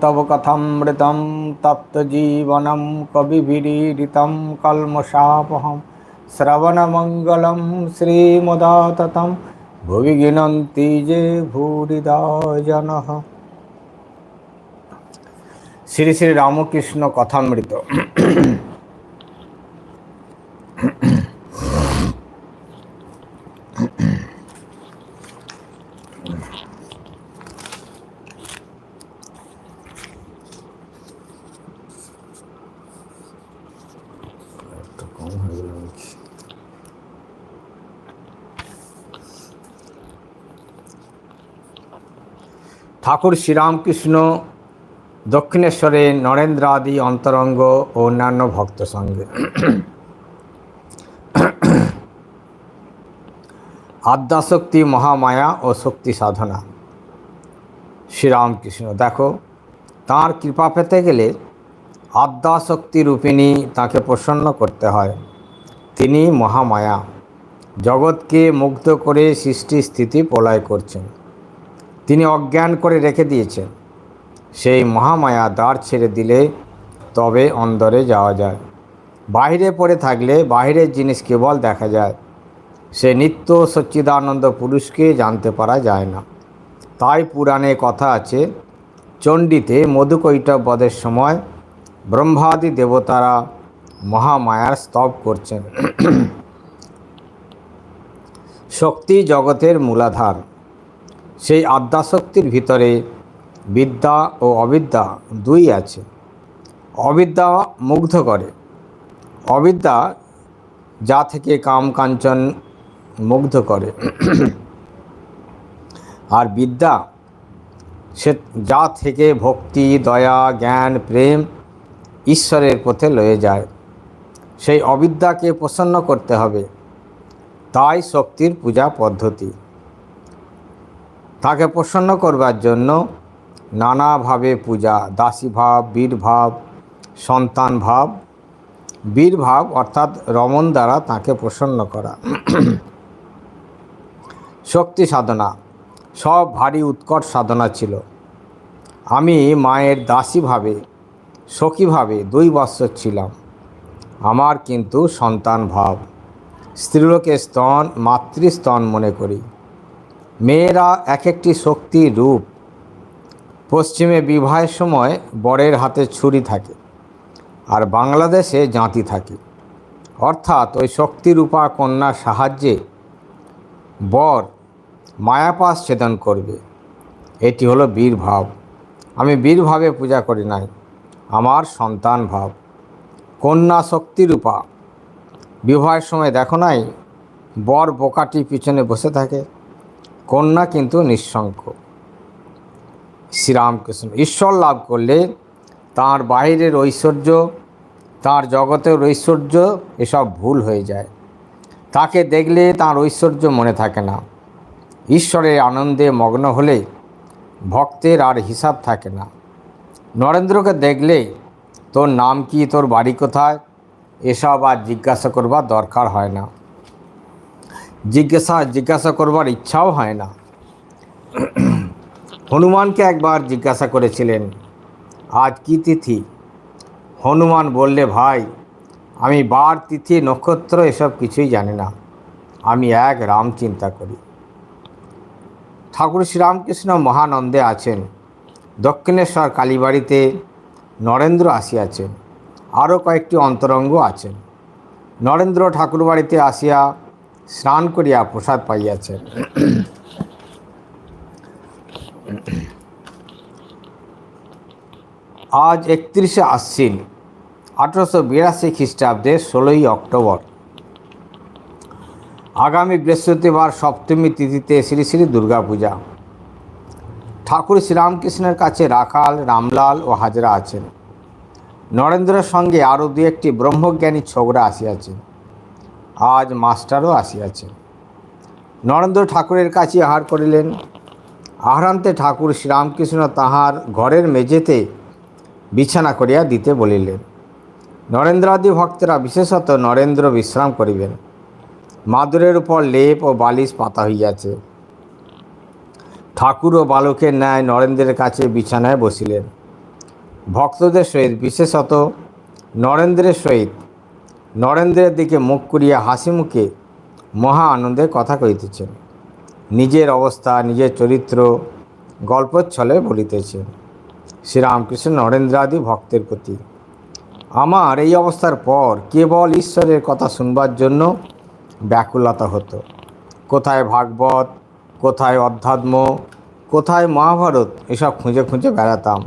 তব কথামৃতম তপ্তজীবনম কবিভিড়িতম কলমশাপহম শ্রবণমঙ্গলম শ্রীমদাততম ভুবি গিনন্তি যে ভূরিদজন শ্রী শ্রী রামকৃষ্ণ কথামৃত ঠাকুর শ্রীরামকৃষ্ণ, দক্ষিণেশ্বরে নরেন্দ্র আদি অন্তরঙ্গ ও অন্যান্য ভক্ত সঙ্গে। আদ্যাশক্তি মহামায়া ও শক্তি সাধনা। শ্রীরামকৃষ্ণ, দেখো, তাঁর কৃপা পেতে গেলে আদ্যাশক্তি রূপিণী তাকে প্রসন্ন করতে হয়। তিনি মহামায়া, জগৎকে মুগ্ধ করে সৃষ্টি স্থিতি প্রলয় করছেন। তিনি অজ্ঞান করে রেখে দিয়েছেন। সেই মহামায়া দ্বার ছেড়ে দিলে তবে অন্দরে যাওয়া যায়। বাইরে পড়ে থাকলে বাইরের জিনিস কেবল দেখা যায়। সে নিত্য সচ্চিদানন্দ পুরুষকে জানতে পারা যায় না। তাই পুরাণে কথা আছে, চণ্ডীতে মধুকৈটব বধের সময় ব্রহ্মাদি দেবতারা মহামায়ার স্তব করছেন। শক্তি জগতের মূলাধার। সেই আদ্যাশক্তির ভিতরে বিদ্যা ও অবিদ্যা দুই আছে। অবিদ্যা মুগ্ধ করে। অবিদ্যা যা থেকে কাম কাঞ্চন মুগ্ধ করে। আর বিদ্যা সে যা থেকে ভক্তি, দয়া, জ্ঞান, প্রেম ঈশ্বরের পথে লয়ে যায়। সেই অবিদ্যাকে প্রসন্ন করতে হবে। তাই শক্তির পূজা পদ্ধতি। তাকে প্রসন্ন করবার জন্য নানাভাবে পূজা দাসী ভাব বীর ভাব সন্তান ভাব বীর ভাব অর্থাৎ রমণ দ্বারা তাকে প্রসন্ন করা। শক্তি সাধনা, সব ভারী উৎকট সাধনা ছিল। আমি মায়ের দাসীভাবে, সখীভাবে দুই বৎসর ছিলাম। আমার কিন্তু সন্তান ভাব স্ত্রীলোকের স্তন, মাতৃস্তন মনে করি। মেয়েরা এক একটি শক্তি রূপ। পশ্চিমে বিবাহের সময় বরের হাতে ছুরি থাকে আর বাংলাদেশে জাঁতি থাকে। অর্থাৎ ওই শক্তিরূপা কন্যার সাহায্যে বর মায়াপাস ছেদন করবে। এটি হলো বীর ভাব। আমি বীরভাবে পূজা করি নাই, আমার সন্তান ভাব। কন্যা শক্তিরূপা। বিবাহের সময় দেখো নাই, বর বোকাটি পিছনে বসে থাকে। কন্যা কিন্তু নিঃশঙ্ক শ্রীরামকৃষ্ণ ঈশ্বর লাভ করলে তার বাইরের ঐশ্বর্য, তার জগতের ঐশ্বর্য এসব ভুল হয়ে যায়। তাকে দেখলে তার ঐশ্বর্য মনে থাকে না। ঈশ্বরের আনন্দে মগ্ন হলে ভক্তের আর হিসাব থাকে না। নরেন্দ্রকে দেখলে, তোর নাম কি, তোর বাড়ি কোথায়? এসব আর জিজ্ঞাসা করবার দরকার হয় না। জিজ্ঞাসা জিজ্ঞাসা করবার ইচ্ছাও হয় না। হনুমানকে একবার জিজ্ঞাসা করেছিলেন, আজ কি তিথি? হনুমান বললে, ভাই, আমি বার তিথি, নক্ষত্র এসব কিছুই জানি না। আমি এক রাম চিন্তা করি। ঠাকুর শ্রীরামকৃষ্ণ মহানন্দে আছেন। দক্ষিণেশ্বর কালীবাড়িতে নরেন্দ্র আসিয়াছেন। আরও কয়েকটি অন্তরঙ্গ আছেন। নরেন্দ্র ঠাকুরবাড়িতে আসিয়া স্নান করিয়া প্রসাদ পাইয়াছেন আজ একত্রিশে আশ্বিন, আঠারোশো বিরাশি খ্রিস্টাব্দের ষোলোই অক্টোবর। আগামী বৃহস্পতিবার সপ্তমী তিথিতে শ্রী শ্রী দুর্গাপূজা। ঠাকুর শ্রীরামকৃষ্ণের কাছে রাখাল, রামলাল ও হাজরা আছেন। নরেন্দ্রের সঙ্গে আরও দু একটি ব্রহ্মজ্ঞানী ছোকরা আসিয়াছে আজ মাস্টারও আসিয়াছে নরেন্দ্র ঠাকুরের কাছে আহার করিলেন। আহারান্তে ঠাকুর শ্রীরামকৃষ্ণ তাহার ঘরের মেঝেতে বিছানা করিয়া দিতে বলিলেন। নরেন্দ্রাদি ভক্তেরা বিশেষত নরেন্দ্র বিশ্রাম করিবেন। মাদুরের উপর লেপ ও বালিশ পাতা হইয়াছে। ঠাকুর ও বালকের ন্যায় নরেন্দ্রের কাছে বিছানায় বসিলেন। ভক্তদের সহিত, বিশেষত নরেন্দ্রের সহিত নরেন্দ্রের দিকে মুখ করিয়া হাসি মুখে মহা আনন্দের কথা কহিতেছেন। নিজের অবস্থা, নিজের চরিত্র গল্পচ্ছলে বলিতেছেন। শ্রীরামকৃষ্ণ নরেন্দ্রাদি ভক্তের প্রতি, আমার এই অবস্থার পর কেবল ঈশ্বরের কথা শুনবার জন্য ব্যাকুলতা হতো। কোথায় ভাগবত, কোথায় অধ্যাত্ম, কোথায় মহাভারত, এসব খুঁজে খুঁজে বেড়াতাম।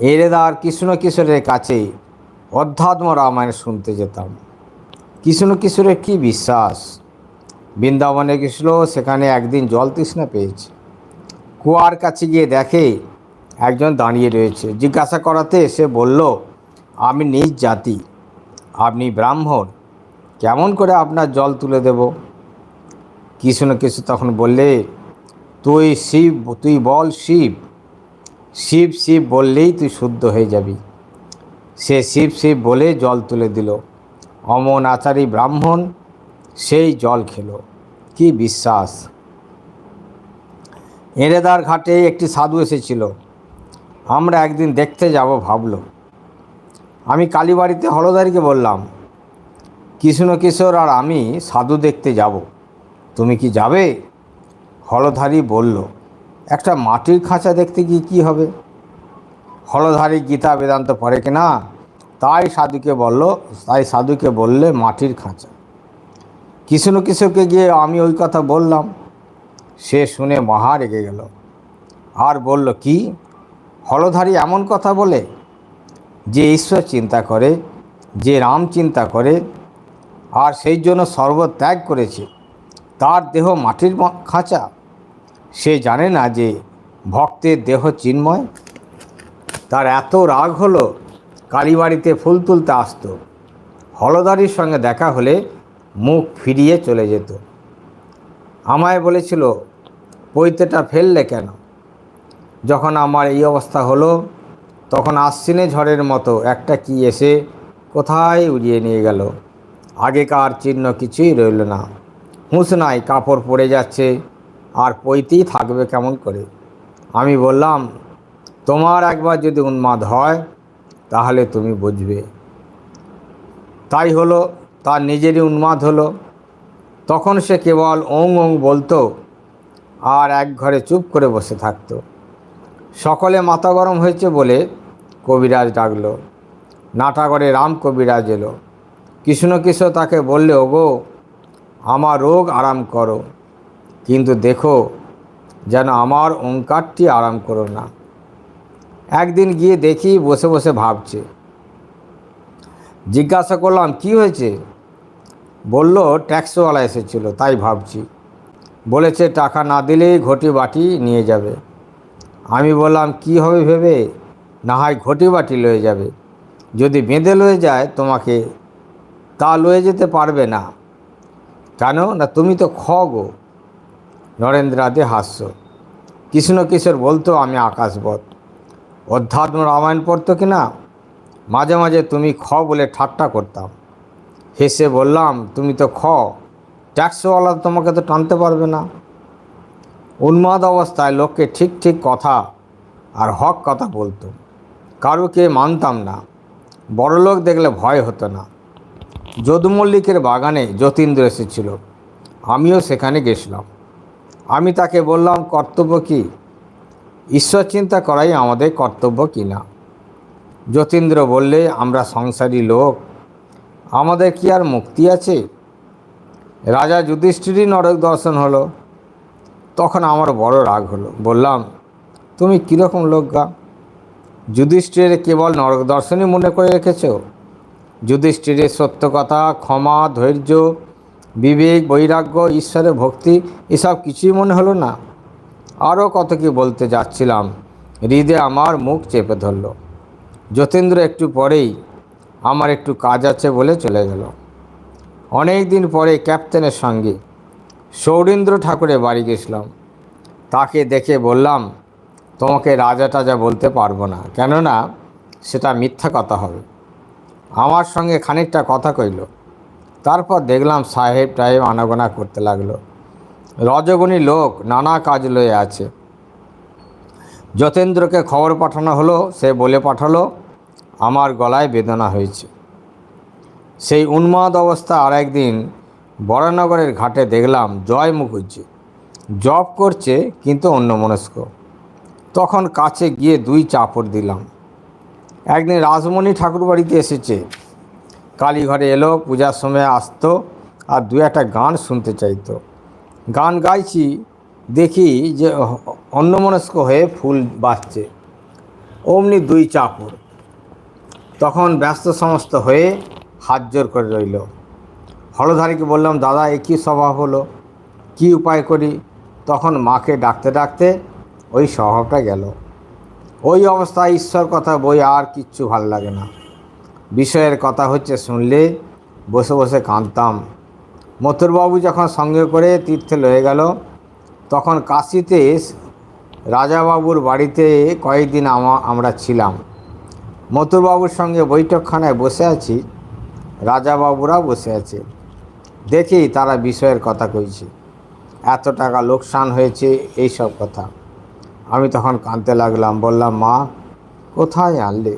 এরেদার কৃষ্ণ কিশোরের কাছে অধ্যাত্ম রামায়ণ শুনতে যেতাম। কৃষ্ণ কিশোরের কী বিশ্বাস? বৃন্দাবনে গেছিল, সেখানে একদিন জল তৃষ্ণা পেয়েছে। কুয়ার কাছে গিয়ে দেখে একজন দাঁড়িয়ে রয়েছে। জিজ্ঞাসা করাতে সে বলল, আমি নিজ জাতি, আপনি ব্রাহ্মণ, কেমন করে আপনার জল তুলে দেব? কৃষ্ণ কৃষ্ণ তখন বললে, তুই শিব, তুই বল শিব শিব শিব বললেই তুই শুদ্ধ হয়ে যাবি। সে শিব শিব বলে জল তুলে দিল। অমন আচারী ব্রাহ্মণ সেই জল খেলো। কি বিশ্বাস? এরেদার ঘাটে একটি সাধু এসেছিল। আমরা একদিন দেখতে যাব ভাবল। আমি কালীবাড়িতে হলদারিকে বললাম, কৃষ্ণ কিশোর আর আমি সাধু দেখতে যাব। তুমি কি যাবে? হলধারী বলল, একটা মাটির খাঁচা দেখতে গিয়ে কী হবে? হলধারী গীতা বেদান্ত পড়ে কিনা তাই সাধুকে বলল, তাই সাধুকে বললে মাটির খাঁচা। কৃষ্ণ কিশোরকে গিয়ে আমি ওই কথা বললাম। সে শুনে মহা রেগে গেল। আর বলল, কি? হলধারী এমন কথা বলে? যে ঈশ্বর চিন্তা করে, যে রাম চিন্তা করে, আর সেই জন্য সর্বত্যাগ করেছে। তার দেহ মাটির খাঁচা। সে জানে না যে ভক্তের দেহ চিন্ময়। তার এত রাগ হলো কালীবাড়িতে ফুল তুলতে আসতো। হলদারির সঙ্গে দেখা হলে মুখ ফিরিয়ে চলে যেত। আমায় বলেছিল, পৈতেটা ফেললে কেন? যখন আমার এই অবস্থা হলো, তখন আশ্বিনে ঝড়ের মতো একটা কি এসে কোথায় উড়িয়ে নিয়ে গেল? আগেকার চিহ্ন কিছুই রইল না। হুঁশ নাই, কাপড় পড়ে যাচ্ছে, আর পৈতেই থাকবে কেমন করে? আমি বললাম তোমার একবার যদি উন্মাদ হয়, তাহলে তুমি বুঝবে। তাই হলো, তার নিজেরই উন্মাদ হলো। তখন সে কেবল ওং ওং বলতো আর এক ঘরে চুপ করে বসে থাকতো। সকলে মাথা গরম হয়েছে বলে কবিরাজ ডাকলো। নাটাগরে রাম কবিরাজ এলো। কৃষ্ণ কিশোর তাকে বললে, ওগো, আমার রোগ আরাম করো। কিন্তু দেখো, যেন আমার ওঙ্কারটি আরাম করো না। একদিন গিয়ে দেখি বসে বসে ভাবছে। জিজ্ঞাসা করলাম, কি হয়েছে? বলল, ট্যাক্সওয়ালা এসেছিল, তাই ভাবছি। বলেছে, টাকা না দিলেই ঘটি বাটি নিয়ে যাবে। আমি বললাম, কি হবে ভেবে? না হয় ঘটি বাটি লয়ে যাবে। যদি বেঁধে লয়ে যায়, তোমাকে তা লয়ে যেতে পারবে না। কেন? না, তুমি তো খ গো। নরেন্দ্রাদি হাস্য। কৃষ্ণ কিশোর বলতো, আমি আকাশবৎ অধ্যাত্ম রামায়ণ পড়তো কি না? মাঝে মাঝে তুমি খ বলে ঠাট্টা করতাম। হেসে বললাম, তুমি তো খ, ট্যাক্সওয়ালা তোমাকে তো টানতে পারবে না। উন্মাদ অবস্থায় লোককে ঠিক ঠিক কথা আর হক কথা বলতো। কারোকে মানতাম না। বড়লোক দেখলে ভয় হতো না। যদুমল্লিকের বাগানে যতীন্দ্র এসেছিল। আমিও সেখানে গেছিলাম। আমি তাকে বললাম, কর্তব্য কি? ঈশ্বর চিন্তা করাই আমাদের কর্তব্য কি না যতীন্দ্র বললে, আমরা সংসারী লোক, আমাদের কি আর মুক্তি আছে? রাজা যুধিষ্ঠিরই নরক দর্শন হলো। তখন আমার বড় রাগ হলো। বললাম, তুমি কীরকম লোক গা? যুধিষ্ঠিরের কেবল নরক দর্শনই মনে করে রেখেছ? যুধিষ্ঠিরের সত্য কথা, ক্ষমা, ধৈর্য, বিবেক, বৈরাগ্য, ঈশ্বরের ভক্তি, এসব কিছুই মনে হলো না? আরও কত কি বলতে যাচ্ছিলাম? হৃদে আমার মুখ চেপে ধরল। যতীন্দ্র একটু পরেই, আমার একটু কাজ আছে বলে চলে গেল। অনেক দিন পরে ক্যাপ্টেনের সঙ্গে সৌরেন্দ্র ঠাকুরের বাড়ি গেছিলাম। তাকে দেখে বললাম, তোমাকে রাজা টাজা বলতে পারব না। কেননা, সেটা মিথ্যা কথা হবে। আমার সঙ্গে খানিকটা কথা কইল। তারপর দেখলাম সাহেব টাহেব আনাগোনা করতে লাগল। রজগুণী লোক নানা কাজ লয়ে আছে। যতেন্দ্রকে খবর পাঠানো হলো, সে বলে পাঠালো, আমার গলায় বেদনা হয়েছে। সেই উন্মাদ অবস্থা আর একদিন বরানগরের ঘাটে দেখলাম, জয় মুখুজ্জি জব করছে, কিন্তু অন্যমনস্ক। তখন কাছে গিয়ে দুই চাপড় দিলাম। একদিন রাজমণি ঠাকুর বাড়িতে এসেছে। কালীঘরে এলো, পূজার সময় আসতো আর দু একটা গান শুনতে চাইতো। গান গাইছি, দেখি যে অন্যমনস্ক হয়ে ফুল বাজছে। অমনি দুই চাপড় তখন ব্যস্ত সমস্ত হয়ে হাত জোর করে রইল। হলধারীকে বললাম, দাদা, এ কী স্বভাব হলো? কি উপায় করি? তখন মাকে ডাকতে ডাকতে ওই স্বভাবটা গেল। ওই অবস্থায় ঈশ্বর কথা বই আর কিচ্ছু ভালো লাগে না। বিষয়ের কথা হচ্ছে, শুনলে বসে বসে কাঁদতাম। মথুরবাবু যখন সঙ্গে করে তীর্থে লয়ে গেল, তখন কাশিতে রাজাবাবুর বাড়িতে কয়েকদিন আমা- আমরা ছিলাম। মথুরবাবুর সঙ্গে বৈঠকখানায় বসে আছি, রাজাবাবুরা বসে আছে। দেখি তারা বিষয়ের কথা কইছে। এত টাকা লোকসান হয়েছে, এই সব কথা। আমি তখন কাঁদতে লাগলাম, বললাম, মা, কোথায় আনলে?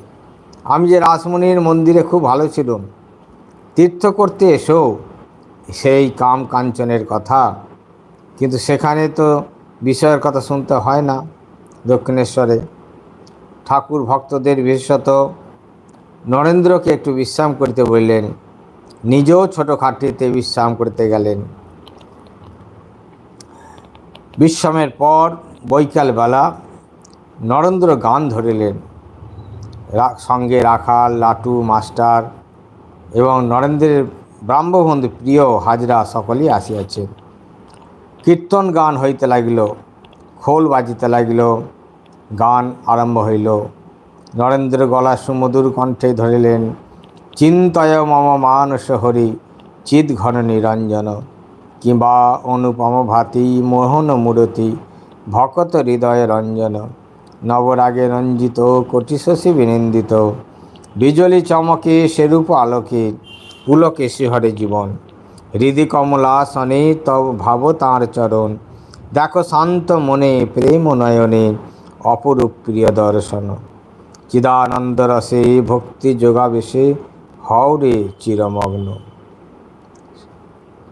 আমি যে রাসমণির মন্দিরে খুব ভালো ছিলাম। তীর্থ করতে এসো। সেই কাম কাঞ্চনের কথা। কিন্তু সেখানে তো বিষয়ের কথা শুনতে হয় না দক্ষিণেশ্বরে। ঠাকুর ভক্তদের বিশেষত নরেন্দ্রকে একটু বিশ্রাম করতে বললেন, নিজেও ছোটো খাটিতে বিশ্রাম করতে গেলেন। বিশ্রামের পর বৈকালবেলা নরেন্দ্র গান ধরিলেন। সঙ্গে রাখাল, লাটু, মাস্টার এবং নরেন্দ্রের ব্রাহ্মবন্ধু প্রিয় হাজরা সকলেই আসিয়াছেন। কীর্তন গান হইতে লাগিল, খোল বাজিতে লাগিল, গান আরম্ভ হইল। নরেন্দ্র গলা সুমধুর কণ্ঠে ধরিলেন, চিন্তয় মম মানস হরি, চিৎ ঘন নিরঞ্জন। কিংবা অনুপম ভাতি মোহন মূরতি, ভকত হৃদয় রঞ্জন। নবরাগে রঞ্জিত, কোটি শশী বিনিন্দিত। বিজলি চমকে, সেরূপ আলোকে পুলকে শিহরে জীবন। হৃদি কমলাসনে তব ভাব তাঁর চরণ। দেখো শান্ত মনে প্রেম নয়নে অপরূপ প্রিয় দর্শন। চিদানন্দ রসে ভক্তি যোগাবেশে হৌরে চিরমগ্ন।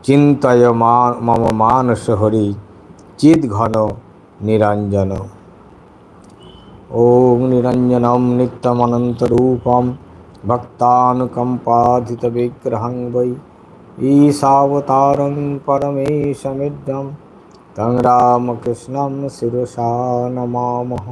চিন্তয় মম মানস হরি, চিৎ ঘন নিরঞ্জন। ওম নিরঞ্জনম নিত্যমনন্তরূপম भक्तानुकम्पाधितविग्रहं वै ईशावतारं परमेशमिद्रं तं रामकृष्णं शिरसा नमामः